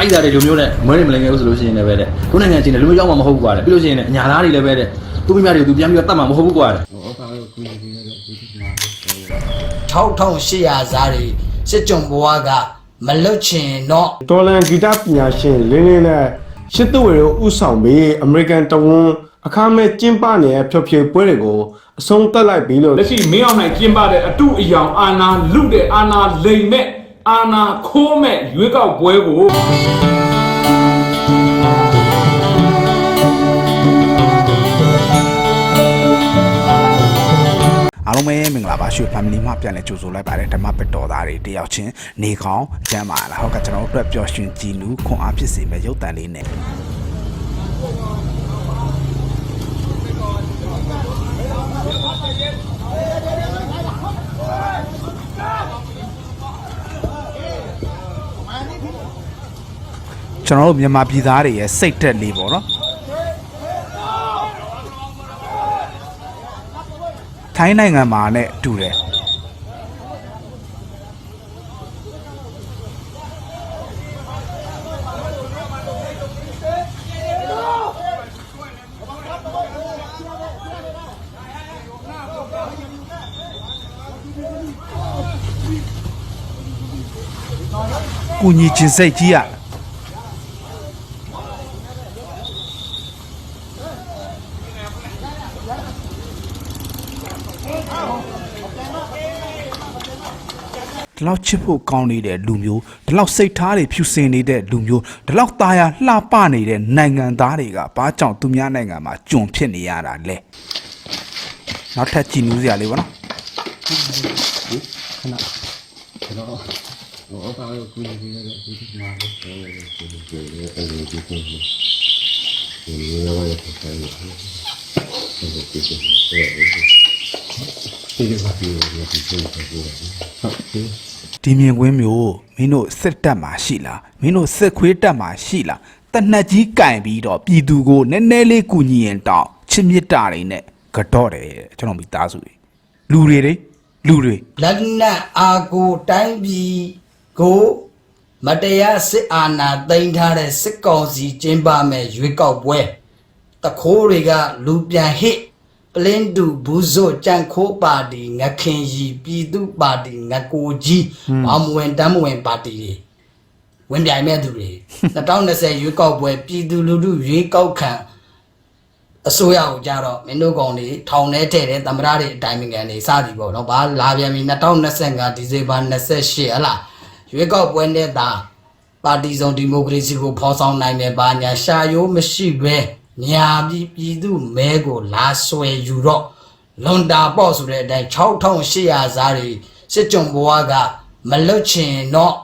ပါရီသားတွေလူမျိုးနဲ့မွဲနေမလင်ငယ်ဦးဆိုလို့ရှိရင်လည်းပဲတဲ့တို့နိုင်ငံချင်းလည်းလူမျိုးရောက်မှာမဟုတ်ဘူးကွာတဲ့ပြီးလို့ရှိရင်လည်းအညာသားတွေလည်းပဲတဲ့သူ့မိမတွေကိုသူပြန်ပြီးတော့တတ်မှာမဟုတ်ဘူးကွာတဲ့6800ဇာတွေစစ်ကြုံဘဝကမလွတ်ချင်တော့တော်လန်ဂီတပညာရှင်လင်းလင်းနဲ့ရှစ်သွေတို့ဥဆောင်ပြီးအမေရိကန်တဝန်အခါမဲ့ကျင်းပနေတဲ့ဖျော်ဖြေပွဲတွေကိုအဆုံးသတ်လိုက်ပြီလို့လက်ရှိမင်းအောင်နိုင်ကျင်းပတဲ့အတုအယောင်အာနာလူတဲ့အာနာလိမ်မဲ့ အာနာခိုးမဲ့ရွေးကောက်ပွဲကိုအားလုံးပဲမင်္ဂလာပါရွှေ family မှာပြန်လဲကြိုဆိုလိုက်ပါတယ်ဓမ္မပတော်သားတွေတယောက်ချင်းနေကောင်းကျမ်းပါလားဟုတ်ကကျွန်တော်တို့အတွက်ပျော်ရွှင်ကြည်နူးခွန်အားဖြစ်စေမဲ့ရုပ်တန်လေးနဲ့ ကျွန်တော်တို့မြန်မာပြည်သားတွေရဲ့စိတ်သက်လေးပေါ့နော်ထိုင်းနိုင်ငံမှာနဲ့တူတယ်ကုညီချင်းစိတ်ကြီးอ่ะ ဒီလောက်ချစ်ဖို့ကောင်းနေတဲ့လူမျိုးဒီလောက်စိတ်ထားတွေဖြူစင်နေတဲ့လူမျိုးဒီလောက်ตาရလှပနေတဲ့နိုင်ငံသားတွေကဘာကြောင့်သူများနိုင်ငံမှာကျွန်ဖြစ်နေရတာလဲနောက်ထပ်ကြည်နူးစရာလေးပေါ့နော်ဒီမြင်ကွ င်းမျိုးမင်းတို့စစ်တပ်မှာရှိလားမင်းတို့စစ်ခွေးတပ်မှာရှိလားတနက်ကြီးကင်ပြီးတော့ပြည်သူကိုနည်းနည်းလေးကူညီရင်တောင်းချစ်မြတ်တာတွေနဲ့ကတော့တယ်တဲ့ကျွန်တော်မိသားစုတွေလူတွေတွေလူတွေလက်နက်အာကိုတိုင်းပြည်ကိုမတရားစစ်အာဏာသိမ်းထားတဲ့စစ်ကောင်စီကျင်းပမဲ့ရွေးကောက်ပွဲတခိုးတွေကလူပြန်ဟစ် ပလင်းတူဘူးဇို့ကြန့်ခိုးပါတီငခင်ရီပြည်သူပါတီငကိုကြီးဘာမဝင်တမ်းမဝင်ပါတီတွေဝင်ပြိုင်မဲ့သူတွေ2020ရွေးကောက်ပွဲပြည်သူလူထုရွေးကောက်ခံအစိုးရကိုကြတော့မင်းတို့ကောင်တွေထောင်ထဲထည့်တဲ့သမ္မတတွေအတိုင်းအငံတွေစသည်ပေါ့နော်။ဘာလာပြန်ပြီ2025ဒီဇင်ဘာ28ဟလားရွေးကောက်ပွဲနဲ့တာပါတီစုံဒီမိုကရေစီကိုဖော်ဆောင်နိုင်မယ်ဘာညာရှာရိုးမရှိပဲ ညာပြီးပြည်သူမဲကိုလာဆွဲယူတော့လွန်တာပေါ့ဆိုတဲ့အတိုင်း6800ဇာတွေစစ်ကြုံဘဝကမလွတ်ချင်တော့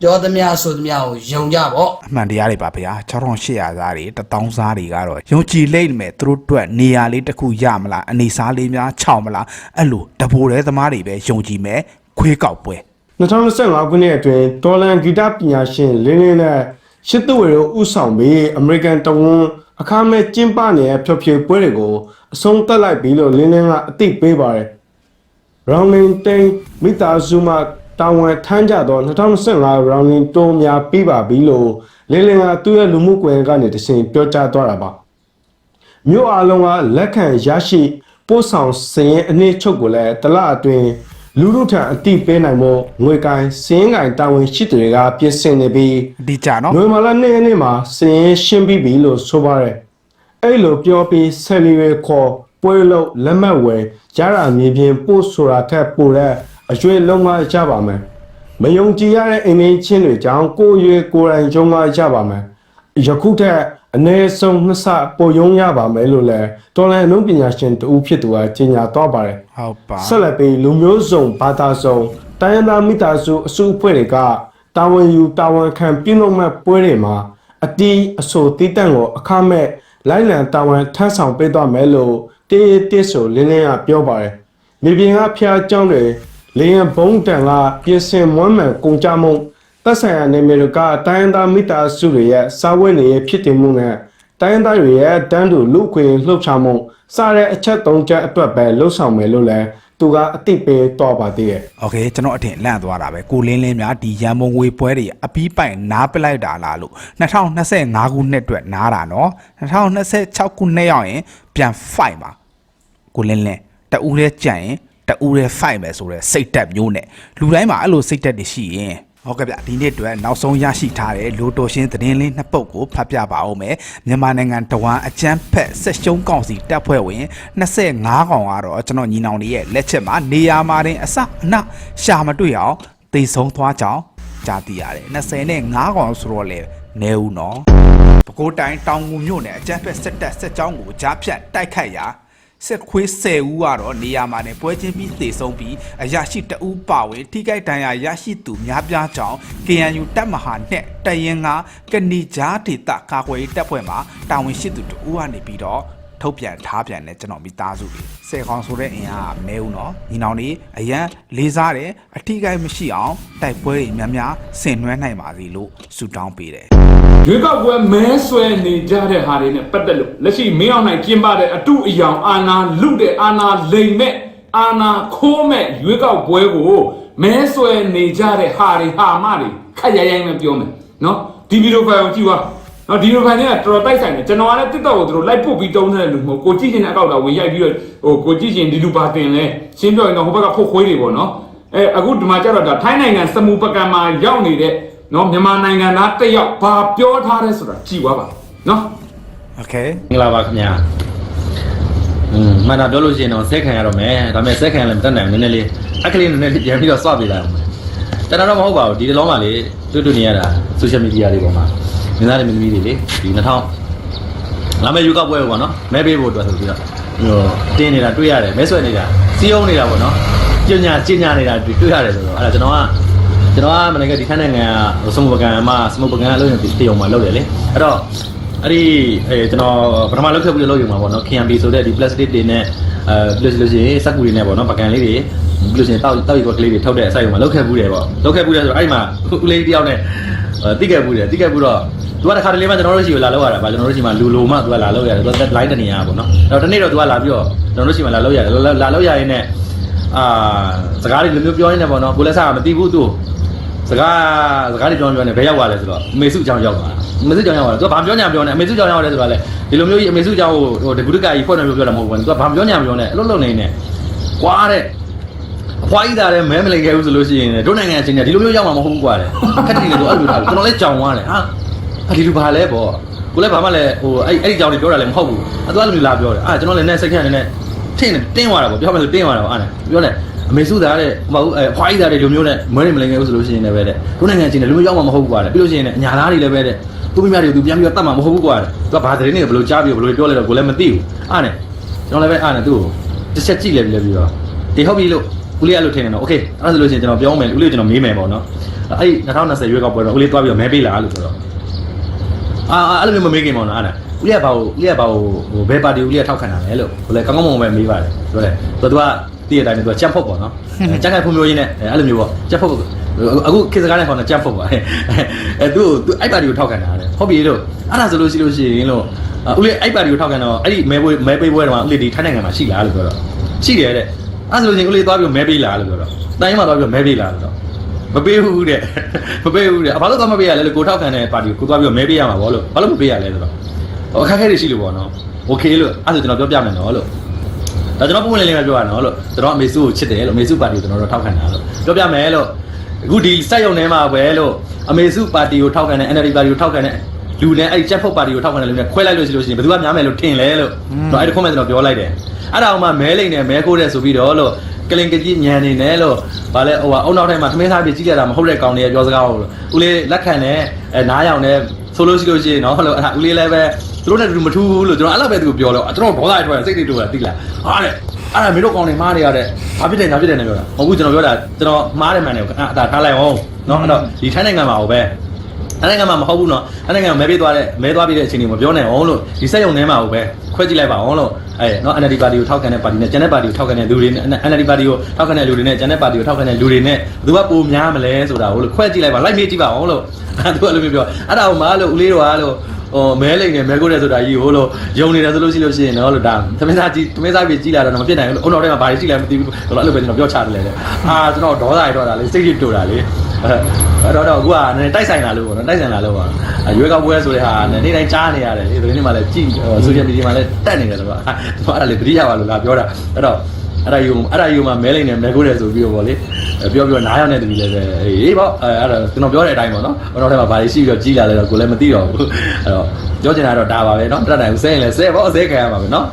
ပြောသမျှဆိုသမျှကိုယုံကြပေါ့အမှန်တရားတွေပါဗျာ6800သားတွေ1000စားတွေကတော့ယုံကြည်လိမ့်မယ်သူတို့အတွက်နေရာလေးတစ်ခုရမလားအနေစားလေးများခြောက်မလားအဲ့လိုတပိုတဲ့သမားတွေပဲယုံကြည်မယ်ခွေးကောက်ပွဲ2025ခုနှစ်အတွင်းတော်လန်ဂီတပညာရှင်လင်းလင်းနဲ့ရှစ်သွေတို့ဥဆောင်ပြီးအမေရိကန်တဝန် အခါမဲ့ကျင်းပနေတဲ့ဖျော်ဖြေပွဲတွေကိုအဆုံးသတ်လိုက်ပြီလို့လင်းလင်းကအသိပေးပါတယ်။ Rounding တိန်မိသားစုမှတာဝန်ထမ်းကြသော2025 Rounding တိုးများပြီးပါပြီလို့လင်းလင်းကသူ့ရဲ့လူမှုကွန်ရက်ကနေတစင်ပြောကြားသွားတာပါ။မြို့အားလုံးကလက်ခံရရှိပို့ဆောင်စည်ရင်အနည်းချုပ်ကိုလည်းတလအတွင်း လူလူထံအတိပေးနိုင်ဖို့ငွေကိုင်းစည်ရင်ကိုင်းတာဝန်ရှိသူတွေကပြင်ဆင်နေပြီးအဒီကြနော်နိုဝင်ဘာလ2ရက်နေ့မှာစည်ရင်ရှင်းပြီးပြီလို့ဆိုပါတယ်အဲ့လိုပြောပြီးဆယ်လီရဲခေါ်ပွဲလို့လက်မှတ်ဝယ်ရတာမြေပြင်ပို့ဆိုတာထက်ပိုတဲ့အကျွေးလုံးမရပါမယ်မယုံကြည်ရတဲ့အိမ်မင်းချင်းတွေကြောင့်ကိုယ်ရွယ်ကိုယ်တိုင်ကျုံးမရပါမယ်ယခုထက် အနည်းဆုံးနှစ်ဆပိုရုံးရပါမယ်လို့လည်းတော်လန်အနုပညာရှင်တူဖြစ်သူကကြေညာသွားပါတယ်ဟုတ်ပါဆက်လက်ပြီးလူမျိုးစုံဘာသာစုံတိုင်းရင်းသားမိသားစုအစုအဖွဲ့တွေကတာဝန်ယူတာဝန်ခံပြုလုပ်မဲ့ပွဲတွေမှာအတီးအဆိုတီးတန့်ကိုအခမဲ့လိုက်လံတာဝန်ထမ်းဆောင်ပေးသွားမယ်လို့တေးတစ်ဆိုလင်းလင်းကပြောပါတယ်မြေပြင်ကဖျားကြောင်းတွေလေရင်ဘုံတန်ကပြင်ဆင်မွမ်းမံကုန်ကြမုံ သက်ဆိုင်ရာနယ်မြေတို့ကတိုင်းသားမိသားစုတွေရဲ့စာဝတ်နေရေးဖြစ်တည်မှုနဲ့တိုင်းသားတွေရဲ့တန်းတူလူခွေလှုပ်ရှားမှုစတဲ့အချက်၃ချက်အတွက်ပဲလှုပ်ဆောင်မယ်လို့လည်းသူကအတိပေးတော့ပါသေးရဲ့။ Okay ကျွန်တော်အထင်လန့်သွားတာပဲကိုလင်းလင်းများဒီရန်မုံငွေပွဲတွေအပီးပိုင်နားပလိုက်တာလားလို့2025ခုနှစ်အတွက်နားတာနော်2026ခုနှစ်ရောက်ရင်ပြန်ဖိုက်ပါကိုလင်းလင်းတအူးတဲ့ကြံရင်တအူးတဲ့ဖိုက်မယ်ဆိုတော့စိတ်တက်မျိုးနဲ့လူတိုင်းမှာအဲ့လိုစိတ်တက်တွေရှိရင် ဟုတ်ကဲ့ဗျဒီနေ့အတွက်နောက်ဆုံးရရှိထားတဲ့လိုတိုရှင်သတင်းလေးနှစ်ပုဒ်ကိုဖတ်ပြပါအောင်မယ်မြန်မာနိုင်ငံတဝမ်းအကြမ်းဖက်ဆက်ရှုံးကောင်စီတပ်ဖွဲ့ဝင်25ကောင်ကတော့ကျွန်တော်ညီနောင်တွေရဲ့လက်ချက်မှာနေရာမှာတင်အစအနရှာမတွေ့အောင်တေဆုံးသွားကြောင်းကြားသိရတယ်20နဲ့5ကောင်ဆိုတော့လေနဲဦးနော်ပဲခူးတိုင်းတောင်ငူမြို့နယ်အကြမ်းဖက်စစ်တပ်စစ်ကြောင်းကိုကြားဖြတ်တိုက်ခိုက်ရာ စစ်ခွေး10ဦးကတော့နေရာမှာနေပွဲချင်းပြီးသေဆုံးပြီးအရာရှိတဦးပါဝင်ထိခိုက်ဒဏ်ရာရရှိသူများပြားကြောင်း KNU တပ်မဟာနဲ့တရင်ကကဏီကြားဒေသကာကွယ်ရေးတပ်ဖွဲ့မှတာဝန်ရှိသူတဦးကနေပြီးတော့ထုတ်ပြန်ထားပြန်တဲ့ကျွန်တော်မိသားစုတွေဆယ်ခေါင်ဆိုတဲ့အင်အားကမဲဦးနော်ညီနောင်တွေအရန်လေးစားတယ်အထီးကိုက်မရှိအောင်တိုက်ပွဲတွေများများဆင်နွှဲနိုင်ပါစေလို့ဆုတောင်းပေးတယ် ရွေးကောက်ပွဲမဲဆွဲနေကြတဲ့ဟာတွေနဲ့ပတ်သက်လို့လက်ရှိမင်းအောင်နိုင်ကျင်းပတဲ့အတုအယောင်အာနာလုတဲ့အာနာလိမ်မဲ့အာနာခိုးမဲ့ရွေးကောက်ပွဲကိုမဲဆွဲနေကြတဲ့ဟာတွေဟာမတွေခက်ရရိုင်းနဲ့ပြောမယ်နော်ဒီဗီဒီယိုဖိုင်ကိုကြည့်ပါနော်ဒီဗီဒီယိုဖိုင်ကတော်တော်တိုက်ဆိုင်တယ်ကျွန်တော်ကလည်း TikTok ကိုသူတို့လိုက်ပုတ်ပြီးတုံးနေတဲ့လူမဟုတ်ကိုကြည့်ချင်တဲ့အကောက်တော့ဝင်ရိုက်ပြီးတော့ဟိုကိုကြည့်ချင်ဒီလူပါတင်လဲရှင်းပြောရင်တော့ဟိုဘက်ကဖုတ်ခွေးတွေပေါ့နော်အဲအခုဒီမှာကျတော့ဒါထိုင်းနိုင်ငံစမူပကံမှာရောက်နေတဲ့ နော်မြန်မာနိုင်ငံသားတစ်ယောက်ဘာပြောထားလဲဆိုတာကြည်သွားပါနော် โอเค မင်္ဂလာပါခင်ဗျာอืมမှန်တာပြောလို့ရှိရင်တော့ဆက်ခံရတော့မယ်ဒါပေမဲ့ဆက်ခံရလည်းမတတ်နိုင်ဘူးနည်းနည်းလေးအကလေးနည်းနည်းလေးပြန်ပြီးတော့စွပေးလိုက်အောင်ကျွန်တော်တော့မဟုတ်ပါဘူးဒီတလုံးမှလေတွေ့တွေ့နေရတာဆိုရှယ်မီဒီယာတွေပေါ်မှာမင်းသားတွေမင်းသမီးတွေလေဒီ2000လာမယ့်ယူကပွဲပေါ့နော်မဲပေးဖို့အတွက်ဆိုပြီးတော့ဟိုတင်းနေတာတွေ့ရတယ်မဲဆွဲနေတာစီးအောင်နေတာပေါ့နော်ကျညာကျညာနေတာတွေ့ရတယ်ဆိုတော့အဲ့ဒါကျွန်တော်က ကျွန်တော်ကမနေ့ကဒီခန်းနိုင်ငံကစမုပကံမှာစမုပကံအလုပ်ရင်တရုံမှာလုပ်တယ်လေအဲ့တော့အဲ့ဒီအဲကျွန်တော်ပထမလောက်ခဲ့ပြီးလောက်ယူမှာပေါ့နော် KMB ဆိုတဲ့ဒီ plastic တွေနဲ့အဲပြီးလို့ရှိရင်စက်ကူတွေနဲ့ပေါ့နော်ပကံလေးတွေပြီးလို့ရှိရင်တောက်တောက်ရီကလေးတွေထုတ်တဲ့အစိုက်မှာလောက်ခဲ့ဘူးတယ်ပေါ့လောက်ခဲ့ဘူးတယ်ဆိုတော့အဲ့ဒီမှာဦးလေးတယောက်နဲ့တိခဲ့ဘူးတယ်တိခဲ့ဘူးတော့သူကတစ်ခါတလေမှကျွန်တော်တို့ရှိကိုလာလောက်ရတာပါကျွန်တော်တို့ရှိမှာလူလိုမှသူကလာလောက်ရတယ်သူက line တနေရပေါ့နော်အဲ့တော့ဒီနေ့တော့သူကလာပြီးတော့ကျွန်တော်တို့ရှိမှာလာလောက်ရတယ်လာလောက်ရရင်နဲ့အာစကားတွေလိုမျိုးပြောနေတယ်ပေါ့နော်ကိုလည်းစားမသိဘူးသူ စကားစကားတွေပြောပြောနေဘယ်ရောက်သွားလဲဆိုတော့အမေစုအကြောင်းရောက်သွားအမေစုအကြောင်းရောက်သွားတယ်သူကဘာပြောညာပြောနေအမေစုအကြောင်းရောက်တယ်ဆိုတာလေဒီလိုမျိုးကြီးအမေစုအကြောင်းကိုဟိုတကူတကကြီးဖွင့်နေပြောပြောတာမဟုတ်ဘူးသူကဘာပြောညာပြောနေအလုံးလုံးနေနေကွာတဲ့အဖွားကြီးသားတဲ့မဲမလိန်ခဲ့ဘူးဆိုလို့ရှိရင်တို့နိုင်ငံအချင်းနဲ့ဒီလိုမျိုးရောက်မှာမဟုတ်ဘူးကွာတဲ့ခက်တယ်လို့အဲ့လိုထားကျွန်တော်လည်းကြောင်သွားတယ်ဟာဒီလိုပါလဲပေါ့ကိုလည်းဘာမှလည်းဟိုအဲ့အဲ့ဒီကြောင်တွေပြောတာလည်းမဟုတ်ဘူးအဲ့တော့လူလာပြောတယ်အာကျွန်တော်လည်းနဲ့စိတ်ခက်နေနဲ့ထင်းတင်းသွားတာပေါ့ပြောမှဆိုတင်းသွားတာပေါ့အဲ့ဒါပြောတယ် အမေစုသားတဲ့ဟိုအဖွားကြီးသားတဲ့လူမျိုးနဲ့မွေးနေမလိန်ခဲ့ဘူးဆိုလို့ရှိရင်လည်းပဲတဲ့တို့နိုင်ငံအချင်းနဲ့လူမျိုးရောက်မှာမဟုတ်ဘူးကွာတဲ့ပြီးလို့ရှိရင်လည်းအညာသားတွေလည်းပဲတဲ့သူမိမတွေကိုသူပြန်ပြီးတော့တတ်မှာမဟုတ်ဘူးကွာတဲ့သူကဘာသတင်းတွေဘယ်လိုကြားပြီးဘယ်လိုပြောလဲတော့ကိုလည်းမသိဘူးအားနဲ့ကျွန်တော်လည်းပဲအားနဲ့သူ့ကိုတစ်ချက်ကြည့်လဲပြီးလဲပြီးတော့ဒီဟုတ်ပြီလို့ဦးလေးကလို့ထင်တယ်နော်โอเคအဲ့ဒါဆိုလို့ရှိရင်ကျွန်တော်ပြောမယ်ဦးလေးကျွန်တော်မေးမယ်ပေါ့နော်အဲ့ဒီ2020ရွေးကောက်ပွဲတော့ဦးလေးသွားပြီးတော့မဲပေးလားလို့ဆိုတော့အာအဲ့လိုမျိုးမမေးခင်ပေါ့နော်အဲ့ဒါဦးလေးကဘာကိုဦးလေးကဘာကိုဟိုဘယ်ပါတီဦးလေးကထောက်ခံတာလဲလို့ကိုလည်းကောင်းကောင်းမွန်မွန်ပဲမေးပါတယ်ပြောတယ်သူက တည့်တဲ့အတိုင်းသူကကြက်ဖုတ်ပေါ့နော်ကြက်ခိုင်ဖွံ့ဖြိုးရင်းနဲ့အဲ့လိုမျိုးပေါ့ကြက်ဖုတ်အခုခေတ်စကားနဲ့ခေါ်တာကြက်ဖုတ်ပါအဲသူ့သူအဲ့ပါတီကိုထောက်ခံတာတဲ့ဟုတ်ပြီလို့အဲ့ဒါဆိုလို့ရှိလို့ရှိရင်လို့ဦးလေးအဲ့ပါတီကိုထောက်ခံတော့အဲ့ဒီမဲပွဲမဲပေးပွဲတော့ဦးလေးဒီထိုင်းနိုင်ငံမှာရှိလားလို့ပြောတော့ရှိတယ်တဲ့အဲ့ဆိုလို့ရှိရင်ဦးလေးသွားပြီးမဲပေးလားလို့ပြောတော့တိုင်းမှာသွားပြီးမဲပေးလားလို့တော့မပေးဘူးတဲ့မပေးဘူးတဲ့ဘာလို့သွားမပေးရလဲလို့ကိုထောက်ခံတဲ့ပါတီကိုသွားပြီးမဲပေးရမှာဗောလို့ဘာလို့မပေးရလဲဆိုတော့အခက်အခဲတွေရှိလို့ဗောနော်โอเคလို့အဲ့ဆိုကျွန်တော်ပြောပြမယ်နော်လို့ ဒါကျွန်တော်ပုံမှန်လေးလေးပဲပြောရအောင်လို့ကျွန်တော်အမေစုကိုချစ်တယ်လို့အမေစုပါတီကိုကျွန်တော်တို့ထောက်ခံတာလို့ပြောပြမယ်လို့အခုဒီစက်ရုံထဲမှာပဲလို့အမေစုပါတီကိုထောက်ခံတဲ့ NLD ပါတီကိုထောက်ခံတဲ့လူနဲ့အဲ့ဒီချက်ဖုတ်ပါတီကိုထောက်ခံတဲ့လူနဲ့ခွဲလိုက်လို့ရှိလို့ရှိရင်ဘယ်သူကများမယ်လို့ထင်လဲလို့တော့အဲ့ဒီ comment ကျွန်တော်ပြောလိုက်တယ်အဲ့ဒါအောင်မှမဲလိမ့်နဲ့မဲခိုးတဲ့ဆိုပြီးတော့လို့ကလင်ကကြီးညံနေတယ်လို့ဗာလဲဟိုကအုံနောက်ထဲမှာသမင်းသားပြကြီးကြတာမဟုတ်တဲ့ကောင်တွေကပြောစကားလို့ဦးလေးလက်ခံတယ်အဲနားရောင်တယ်ဆိုလို့ရှိလို့ရှိရင်နော်ဟုတ်လို့အဲ့ဒါဦးလေးလည်းပဲ သူတို့နဲ့တူမထူးဘူးလို့ကျွန်တော်အဲ့လိုပဲသူကိုပြောလို့ကျွန်တော်ဒေါသထွက်စိတ်တွေတူတာသိလားဟာတဲ့အဲ့ဒါမင်းတို့ကောင်းနေမှားနေရတဲ့ဘာဖြစ်တယ်ညာဖြစ်တယ်နဲ့ပြောတာဟုတ်ဘူးကျွန်တော်ပြောတာကျွန်တော်မှားတယ်မှန်တယ်ကိုအသာထားလိုက်အောင်နော်အဲ့တော့ဒီထိုင်းနိုင်ငံမှာဟောပဲ အဲ့နိုင်ငံမှာမဟုတ်ဘူးနော်အဲ့နိုင်ငံမဲပေးသွားတဲ့မဲသွားပြီးတဲ့အချိန်တွေမပြောနိုင်အောင်လို့ဒီဆက်ရုံထဲမှာဟိုပဲခွဲကြည့်လိုက်ပါအောင်လို့အဲနော် NLD ပါတီကိုထောက်ခံတဲ့ပါတီနဲ့ကျန်တဲ့ပါတီကိုထောက်ခံတဲ့လူတွေနဲ့ NLD ပါတီကိုထောက်ခံတဲ့လူတွေနဲ့ကျန်တဲ့ပါတီကိုထောက်ခံတဲ့လူတွေနဲ့ဘယ်သူကပိုများမလဲဆိုတာကိုလို့ခွဲကြည့်လိုက်ပါလိုက်မေးကြည့်ပါအောင်လို့အဲ့သူကလည်းပြောအဲ့ဒါဟိုမှာလို့ဦးလေးတော်ကလို့ဟိုမဲလိမ်နေမဲကုတ်တယ်ဆိုတာကြီးဟိုလိုယုံနေတယ်ဆိုလို့ရှိလို့ရှိရင်တော့လို့ဒါသမင်းစားကြီးသမင်းစားပြီးကြီးလာတော့မဖြစ်နိုင်ဘူးလို့အုံတော်ထဲမှာဘာကြီးလဲမသိဘူးလို့အဲ့လိုပဲကျွန်တော်ပြောချတယ်လေအာကျွန်တော်ဒေါသရတော့တာလေစိတ်ကြီးတူတာလေ တော့တော့အခုကနည်းနည်းတိုက်ဆိုင်လာလို့ပေါ့နော်တိုက်ဆိုင်လာလို့ပါရွေးကောက်ပွဲဆိုတဲ့ဟာနေ့တိုင်းကြားနေရတယ်လေဒီနေ့မှလည်းကြည့်ဆိုရှယ်မီဒီယာမှာလည်းတက်နေတယ်ဆိုတော့အဲ့ဒါလေတတိယပါလို့လာပြောတာအဲ့တော့အဲ့ဒါယူအဲ့ဒါယူမှာမဲလိမ့်နေမဲကိုတယ်ဆိုပြီးတော့ဗောလေပြောပြောနားရောက်နေတယ်လည်းပဲအေးပေါ့အဲ့ဒါကျွန်တော်ပြောတဲ့အတိုင်းပေါ့နော်အုံတော်ထဲမှာဘာတွေရှိပြီးတော့ကြီးလာလဲတော့ကိုလည်းမသိတော့ဘူးအဲ့တော့ပြောချင်တာတော့ဒါပါပဲနော်တက်တိုင်ဆဲရင်လည်းဆဲပေါ့အဆဲခံရမှာပဲနော်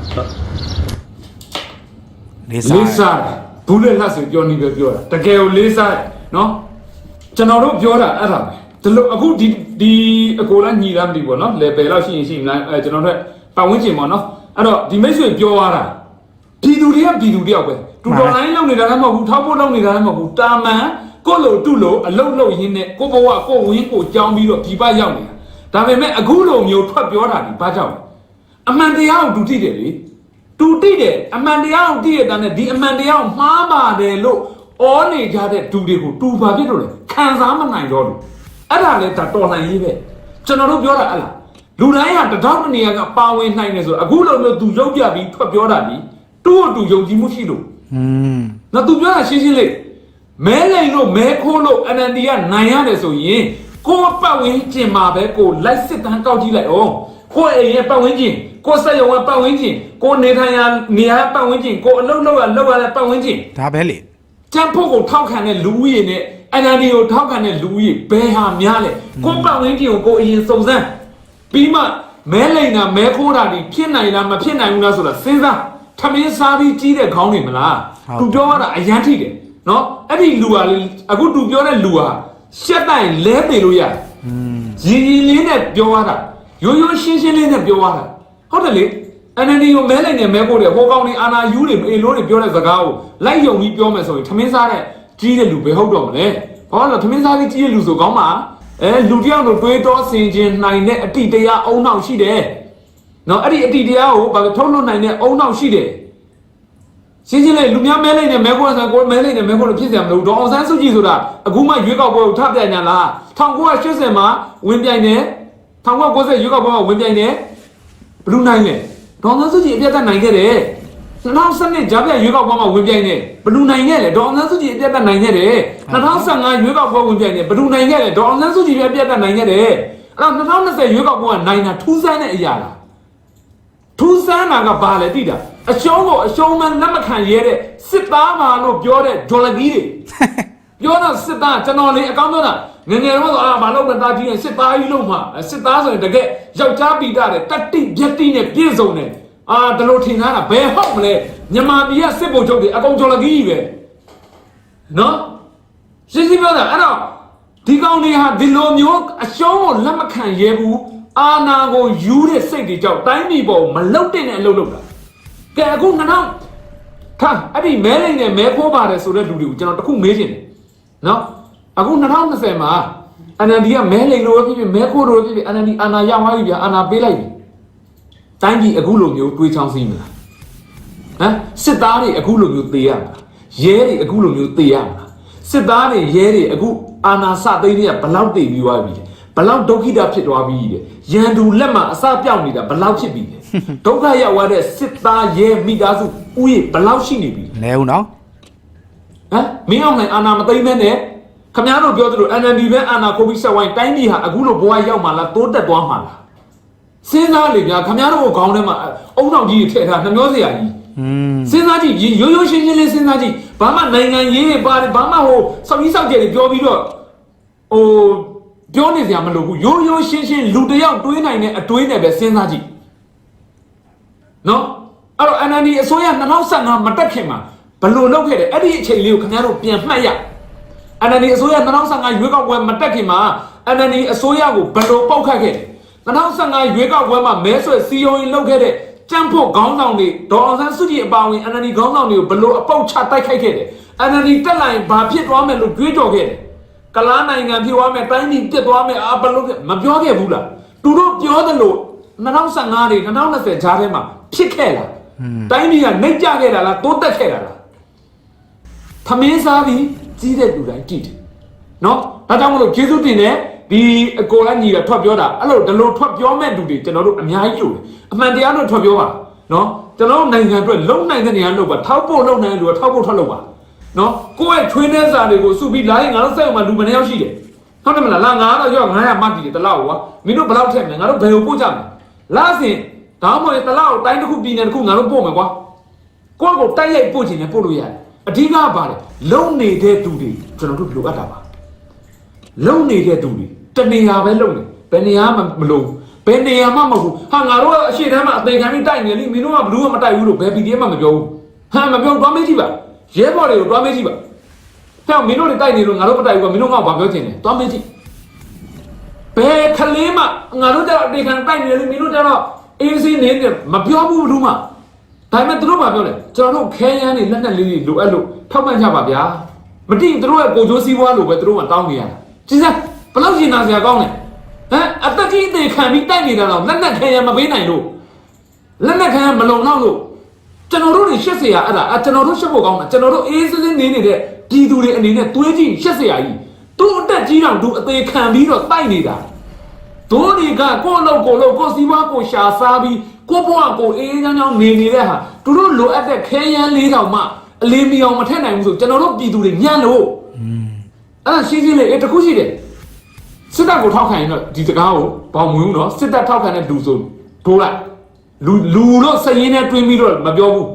လေးစားလေးစားတယ်ဘူးလက်လက်ဆိုပြောနေပဲပြောတာတကယ်ကိုလေးစားတယ်နော် ကျွန်တော်တို့ပြောတာအဲ့ဒါပဲဒီလိုအခုဒီဒီအကိုလားညီလားမသိဘူးပေါ့နော်လေပယ်လောက်ရှိရင်ရှိမလားအဲကျွန်တော်တို့ပတ်ဝန်းကျင်ပေါ့နော်အဲ့တော့ဒီမိတ်ဆွေပြောသွားတာပြည်သူတွေကပြည်သူတယောက်ပဲတူတော်လိုင်းလုပ်နေတာလည်းမဟုတ်ဘူးထောက်ဖို့လုပ်နေတာလည်းမဟုတ်ဘူးတာမန်ကိုယ့်လိုတူလိုအလုတ်လုတ်ရင်းနဲ့ကိုယ့်ဘဝကိုယ့်ဝင်းကိုကြောင်းပြီးတော့ဒီပရောက်နေတာဒါပေမဲ့အခုလိုမျိုးထွက်ပြောတာဒီဘာကြောင့်လဲအမှန်တရားကိုတူတိတယ်လေတူတိတယ်အမှန်တရားကိုတိရတဲ့နဲ့ဒီအမှန်တရားကိုမှားပါတယ်လို့ ဩနေကြတဲ့တူတွေကိုတူပါဖြစ်လို့လေခံစားမနိုင်တော့လို့အဲ့ဒါလေဒါတော်လှန်ရေးပဲကျွန်တော်တို့ပြောတာအဲ့လားလူတိုင်းဟာတထောက်တနေရာကပါဝင်နိုင်တယ်ဆိုတော့အခုလိုမျိုးသူရုပ်ပြပြီးထွက်ပြောတာဒီတူ့ကိုတူယုံကြည်မှုရှိလို့อืมနော်သူပြောတာရှင်းရှင်းလေးမဲလိန်လို့မဲခိုးလို့ NND ကနိုင်ရတယ်ဆိုရင်ကိုယ်ပတ်ဝန်းကျင်မှာပဲကိုလိုက်စစ်တမ်းကောက်ကြည့်လိုက်အောင်ကိုယ့်အိမ်ရဲ့ပတ်ဝန်းကျင်ကိုယ်စက်ရုံရဲ့ပတ်ဝန်းကျင်ကိုယ်နေထိုင်ရာနေရာပတ်ဝန်းကျင်ကိုယ်အလုပ်လုပ်ရလုပ်ရတဲ့ပတ်ဝန်းကျင်ဒါပဲလေ ကျန်းဖို့ကိုထောက်ခံတဲ့လူဦးရေနဲ့ NND ကိုထောက်ခံတဲ့လူဦးရေဘယ်ဟာများလဲကိုယ်ပတ်ဝန်းကျင်ကိုကိုယ်အရင်စုံစမ်းပြီးမှမဲလိန်တာမဲခိုးတာဒီဖြစ်နိုင်လားမဖြစ်နိုင်ဘူးလားဆိုတာစဉ်းစားထမင်းစားပြီးကြီးတဲ့ခေါင်းတွေမလားသူပြောရတာအရန်ထိတယ်နော်အဲ့ဒီလူဟာလေအခုသူပြောတဲ့လူဟာရှက်တိုင်လဲပေလို့ရတယ်ရည်ရည်လေးနဲ့ပြောရတာရိုးရိုးရှင်းရှင်းလေးနဲ့ပြောရတာဟုတ်တယ်လေ NND ကိုမဲလိုက်နေမဲဖို့တယ်ဟိုကောင်နေအာနာယူတွေအေလို့တွေပြောတဲ့စကားကိုလိုက်ယုံပြီးပြောမယ်ဆိုရင်ထမင်းစားတဲ့ကြီးတဲ့လူပဲဟုတ်တော့မလဲဘာလို့လဲထမင်းစားပြီးကြီးတဲ့လူဆိုကောင်းမှာအဲလူတစ်ယောက်တို့တွေးတောဆင်ခြင်နိုင်တဲ့အတိတရားအုံနောက်ရှိတယ်နော်အဲ့ဒီအတိတရားကိုဘာလို့ထုတ်လွှတ်နိုင်တဲ့အုံနောက်ရှိတယ်ရှင်းရှင်းလေးလူများမဲလိုက်နေမဲခွန်းဆန်ကိုမဲလိုက်နေမဲခွန်းလို့ဖြစ်စရာမလိုဘူးဒေါအောင်ဆန်းစုကြည်ဆိုတာအခုမှရွေးကောက်ပွဲကိုထပ်ပြိုင်ညာလား1980မှာဝင်ပြိုင်တယ်1990ရွေးကောက်ပွဲမှာဝင်ပြိုင်တယ်ဘလူးနိုင်လေ ဒေါအောင်ဆန်းစုကြည်အပြတ်သက်နိုင်ခဲ့တယ်2012ဂျာပြရွေးကောက်ပွဲမှာဝင်ပြိုင်တယ်ဘလူးနိုင်ခဲ့လေဒေါအောင်ဆန်းစုကြည်အပြတ်သက်နိုင်ခဲ့တယ်2015ရွေးကောက်ပွဲဝင်ပြိုင်တယ်ဘလူးနိုင်ခဲ့လေဒေါအောင်ဆန်းစုကြည်ပဲအပြတ်သက်နိုင်ခဲ့တယ်အဲ့တော့2020ရွေးကောက်ပွဲကနိုင်တာထူးဆန်းတဲ့အရာလားထူးဆန်းတာကဘာလဲသိတာအရှုံးကိုအရှုံးမှလက်မခံရဲတဲ့စစ်သားပါလို့ပြောတဲ့ဂျော်လကြီးတွေ ပြောတာစစ်သားကျွန်တော်လေအကောင်းပြောတာငယ်ငယ်တော့ဆိုအာဘာလို့မသားကြီးနဲ့စစ်သားကြီးလို့မှစစ်သားဆိုရင်တကယ်ယောက်ျားပိတာတဲ့တတိပြက်တိနဲ့ပြည့်စုံတယ်အာဒါလို့ထင်ထားတာဘယ်ဟုတ်မလဲမြန်မာပြည်ကစစ်ဗိုလ်ချုပ်တွေအကောင်ဂျော်လကြီးကြီးပဲနော်ရှင်းရှင်းပြောတာအဲ့တော့ဒီကောင်တွေဟာဒီလိုမျိုးအရှုံးကိုလက်မခံရဲဘူးအာနာကိုယူတဲ့စိတ်တွေကြောင့်တိုင်းပြည်ပေါ်မလုတ်တဲ့အလုပ်လုပ်တာကဲအခု2000ခါအဲ့ဒီမဲလိန်နဲ့မဲဖိုးပါတယ်ဆိုတဲ့လူတွေကိုကျွန်တော်တခုမေးချင်တယ် နော်အခု2020မှာ NLD ကမဲလိန်လို့ပဲဖြစ်ဖြစ်မဲခိုးလို့ပဲဖြစ်ဖြစ် NLD အာနာရောက်သွားပြီဗျာအာနာပေးလိုက်ပြီတိုင်းပြည်အခုလိုမျိုးတွေးချောင်းစီးမလားဟမ်စစ်သားတွေအခုလိုမျိုးသေရမလားရဲတွေအခုလိုမျိုးသေရမလားစစ်သားတွေရဲတွေအခုအာနာစသိန်းတွေကဘလောက်တည်ပြီးသွားပြီလဲဘလောက်ဒုက္ခိတဖြစ်သွားပြီတဲ့ရန်သူလက်မှာအစပြောက်နေတာဘလောက်ဖြစ်ပြီလဲဒုက္ခရောက်သွားတဲ့စစ်သားရဲမိသားစုဥယျဘလောက်ရှိနေပြီလဲလဲဦးနော် ဟမ်မင်းအောင်နိုင်အာနာမသိမ့်မဲနဲ့ခမားတို့ပြောသလို NND ပဲအာနာကိုပြီးဆက်ဝိုင်းတိုင်းပြည်ဟာအခုလိုဘဝရောက်မှလားတိုးတက်သွားမှလားစဉ်းစားလေဗျာခမားတို့ကိုခေါင်းထဲမှာအုံနောက်ကြီးတွေထည့်ထားနှမျောစရာကြီးอืมစဉ်းစားကြည့်ရိုးရိုးရှင်းရှင်းလေးစဉ်းစားကြည့်ဘာမှနိုင်ငံရေးတွေပါတယ်ဘာမှဟိုစောက်ကြီးစောက်ကျယ်တွေပြောပြီးတော့ဟိုပြောနေစရာမလိုဘူးရိုးရိုးရှင်းရှင်းလူတစ်ယောက်တွေးနိုင်တဲ့အတွေးနဲ့ပဲစဉ်းစားကြည့်နော်အဲ့တော့ NND အစိုးရ2015မတက်ခင်မှာ ဘယ်လိုလုပ်ခဲ့တယ်အဲ့ဒီအချိန်လေးကိုခင်ဗျားတို့ပြန်မှတ်ရ NND အစိုးရ2015ရွေးကောက်ပွဲမတက်ခင်မှာ NND အစိုးရကိုဘယ်လိုပေါက်ခတ်ခဲ့တယ်2015ရွေးကောက်ပွဲမှာမဲဆွယ်စီယုံရင်လုပ်ခဲ့တဲ့ကြမ်းဖို့ခေါင်းဆောင်တွေဒေါ်အောင်ဆန်းစုကြည်အပါအဝင် NND ခေါင်းဆောင်တွေကိုဘယ်လိုအပေါက်ချတိုက်ခိုက်ခဲ့တယ် NND တက်လာရင်ဘာဖြစ်သွားမယ်လို့ကြွေးကြော်ခဲ့တယ်ကလားနိုင်ငံဖြစ်သွားမယ်တိုင်းပြည်ပြတ်သွားမယ်အာဘယ်လိုဖြစ်မပြောခဲ့ဘူးလားသူတို့ပြောတယ်လို့2015တွေ2020ဂျားထဲမှာဖြစ်ခဲ့လားတိုင်းပြည်ကနှိပ်ကြခဲ့တာလားတိုးတက်ခဲ့တာလား သမင်းစားပြီးကြီးတဲ့လူတိုင်းကြည့်တယ်နော်ဒါကြောင့်မလို့ကျေးဇူးတင်တယ်ဒီအကိုလည်းညီကထွက်ပြောတာအဲ့လိုဒီလိုထွက်ပြောမဲ့လူတွေကျွန်တော်တို့အများကြီးလို့အမှန်တရားလို့ထွက်ပြောပါနော်ကျွန်တော်တို့နိုင်ငံအတွက်လုံနိုင်တဲ့နေရာလို့ပါထောက်ဖို့လုံနိုင်တဲ့လူကထောက်ဖို့ထွက်လို့ပါနော်ကိုယ့်ရဲ့ချွေးနှဲစာတွေကိုစုပြီးလာရင်ငါတို့စက်မှာလူမနေရောက်ရှိတယ်ဟုတ်တယ်မလားလာငါတော့ရောက်900မှတ်တည်တယ်တလောက်ကွာမင်းတို့ဘယ်လောက်ထက်မလဲငါတို့ဘယ်ကိုပို့ကြမလဲလာစင်ဒါမှမဟုတ်တလောက်တိုင်းတစ်ခုပြည်နယ်တစ်ခုငါတို့ပို့မယ်ကွာကိုယ့်ကိုတိုက်ရိုက်ပို့ချင်တယ်ပို့လို့ရတယ် အဓိကကပါလေလုံနေတဲ့သူတွေကျွန်တော်တို့လိုအပ်တာပါလုံနေတဲ့သူတွေတနေရာပဲလုံနေဘယ်နေရာမှမလုံဘယ်နေရာမှမဟုတ်ဘူးဟာငါတို့ကအရှိတမ်းမှာအသေးခံပြီးတိုက်နေလိမင်းတို့ကဘလူးကမတိုက်ဘူးလို့ဘယ် PDF မှမပြောဘူးဟာမပြောတော့မေးကြည့်ပါရဲဘော်တွေကိုတော့မေးကြည့်ပါဟဲ့မင်းတို့တွေတိုက်နေလို့ငါတို့မတိုက်ဘူးကမင်းတို့ကဘာပြောချင်လဲတော့မေးကြည့်ဘယ်ခလေးမှငါတို့ကအသေးခံတိုက်နေလို့မင်းတို့ကတော့အေးစီးနေတယ်မပြောဘူးဘလူးမှ ဒါပေမဲ့သူတို့မှပြောတယ်ကျွန်တော်တို့ခဲယမ်းတွေလက်နက်လေးတွေလိုအပ်လို့ထောက်ပံ့ကြပါဗျာမတိသူတို့ရဲ့ကိုကျိုးစည်းဝါးလိုပဲသူတို့ကတောင်းနေရတာကြီးစမ်းဘလောက်ရှင်နာစရာကောင်းလဲဟမ်အသက်ကြီးအသေးခံပြီးတိုက်နေတာတော့လက်နက်ခဲယမ်းမပေးနိုင်လို့လက်နက်ခဲယမ်းမလုံလောက်လို့ကျွန်တော်တို့တွေရှက်စရာအဲ့ဒါအကျွန်တော်တို့ရှက်ဖို့ကောင်းတာကျွန်တော်တို့အေးစင်းစင်းနေနေတဲ့ပြည်သူတွေအနေနဲ့တွေးကြည့်ရှက်စရာကြီးသူ့အသက်ကြီးတော့သူအသေးခံပြီးတော့တိုက်နေတာတို့တွေကကိုယ့်အလုပ်ကိုယ်လုပ်ကိုယ်စည်းဝါးကိုရှာစားပြီး ကိုယ့်ဘဝကိုယ်အေးအေးချမ်းချမ်းနေနေတဲ့ဟာသူတို့လိုအပ်တဲ့ခဲယမ်းလေးတောင်မှအလေးမီအောင်မထက်နိုင်ဘူးဆိုကျွန်တော်တို့ပြည်သူတွေညံ့လို့အဲ့ဒါရှင်းရှင်းလေးအဲ့တခုရှိတယ်စစ်တပ်ကိုထောက်ခံရင်တော့ဒီစကားကိုဘောင်မွေးဘူးနော်စစ်တပ်ထောက်ခံတဲ့လူဆိုဒိုးလိုက်လူလူတော့စရင်နဲ့တွင်းပြီးတော့မပြောဘူး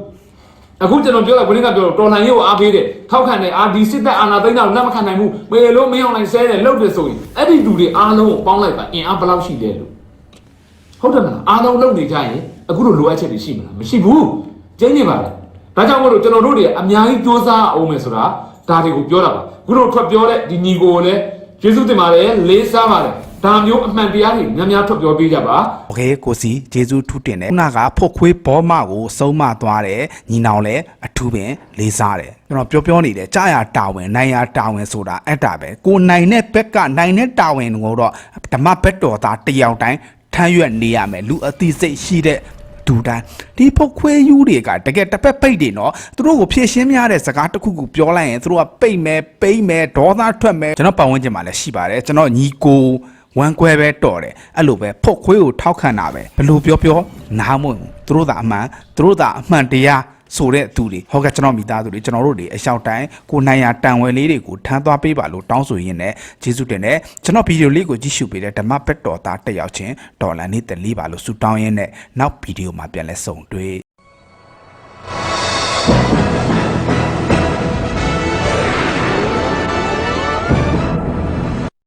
အခုကျွန်တော်ပြောတာဘယ်နည်းကပြောတော့တော်လှန်ရေးကိုအားပေးတယ်ထောက်ခံတယ်အာဒီစစ်တပ်အာဏာသိမ်းတာကိုလက်မခံနိုင်ဘူးမေလို့မင်းအောင်နိုင်ဆဲတယ်လုပ်တယ်ဆိုရင်အဲ့ဒီလူတွေအားလုံးကိုပေါင်းလိုက်ပါအင်အားဘယ်လောက်ရှိလဲလို့ ဟုတ်တယ်မလားအားလုံးလုပ်နေကြရင်အခုလိုလိုအပ်ချက်တွေရှိမလားမရှိဘူးကျင်းနေပါလေဒါကြောင့်မို့လို့ကျွန်တော်တို့တွေအများကြီးစူးစမ်းအောင်မယ်ဆိုတာဒါတွေကိုပြောတာပါအခုတို့ထွက်ပြောတဲ့ဒီညီကိုကိုလည်းကျေးဇူးတင်ပါတယ်လေးစားပါတယ်ဒါမျိုးအမှန်တရားတွေများများထွက်ပြောပေးကြပါ โอเคကိုစီဂျေဇူးထူးတင်တယ်ခုနကဖုတ်ခွေးဘောမကိုစုံမသွားတယ်ညီနောင်လည်းအထူးပင်လေးစားတယ်ကျွန်တော်ပြောပြောနေတယ်ကြာရတာဝန်နိုင်ရတာဝန်ဆိုတာအဲ့ဒါပဲကိုနိုင်တဲ့ဘက်ကနိုင်တဲ့တာဝန်ကိုတော့ဓမ္မဘက်တော်သားတယောက်တိုင်း ထမ်းရွက်နေရမယ်လူအသိစိတ်ရှိတဲ့ဒူတန်းဒီဖုတ်ခွေးယူတွေကတကယ်တစ်ပတ်ပိတ်တယ်နော်သူတို့ကိုဖြည့်ရှင်းများတဲ့စကားတစ်ခုခုပြောလိုက်ရင်သူတို့ကပိတ်မယ်ပိတ်မယ်ဒေါသထွက်မယ်ကျွန်တော်ပတ်ဝန်းကျင်မှာလည်းရှိပါတယ်ကျွန်တော်ညီကိုဝမ်းကွဲပဲတော်တယ်အဲ့လိုပဲဖုတ်ခွေးကိုထောက်ခံတာပဲဘလို့ပြောပြောနားမဝင်ဘူးသူတို့သာအမှန်သူတို့သာအမှန်တရား ဆိုတဲ့သူတွေဟုတ်ကဲ့ကျွန်တော်မိသားစုတွေကျွန်တော်တို့တွေအလျှောက်တိုင်းကိုနိုင်ရတန်ဝဲလေးတွေကိုထမ်းသွားပေးပါလို့တောင်းဆိုရင်းနဲ့ကျေးဇူးတင်တယ်ကျွန်တော်ဗီဒီယိုလေးကိုကြည့်ရှုပေးတဲ့ဓမ္မဘက်တော်သားတက်ရောက်ချင်းဒေါ်လာနေတလေးပါလို့ဆုတောင်းရင်းနဲ့နောက်ဗီဒီယိုမှာပြန်လဲဆုံတွေ့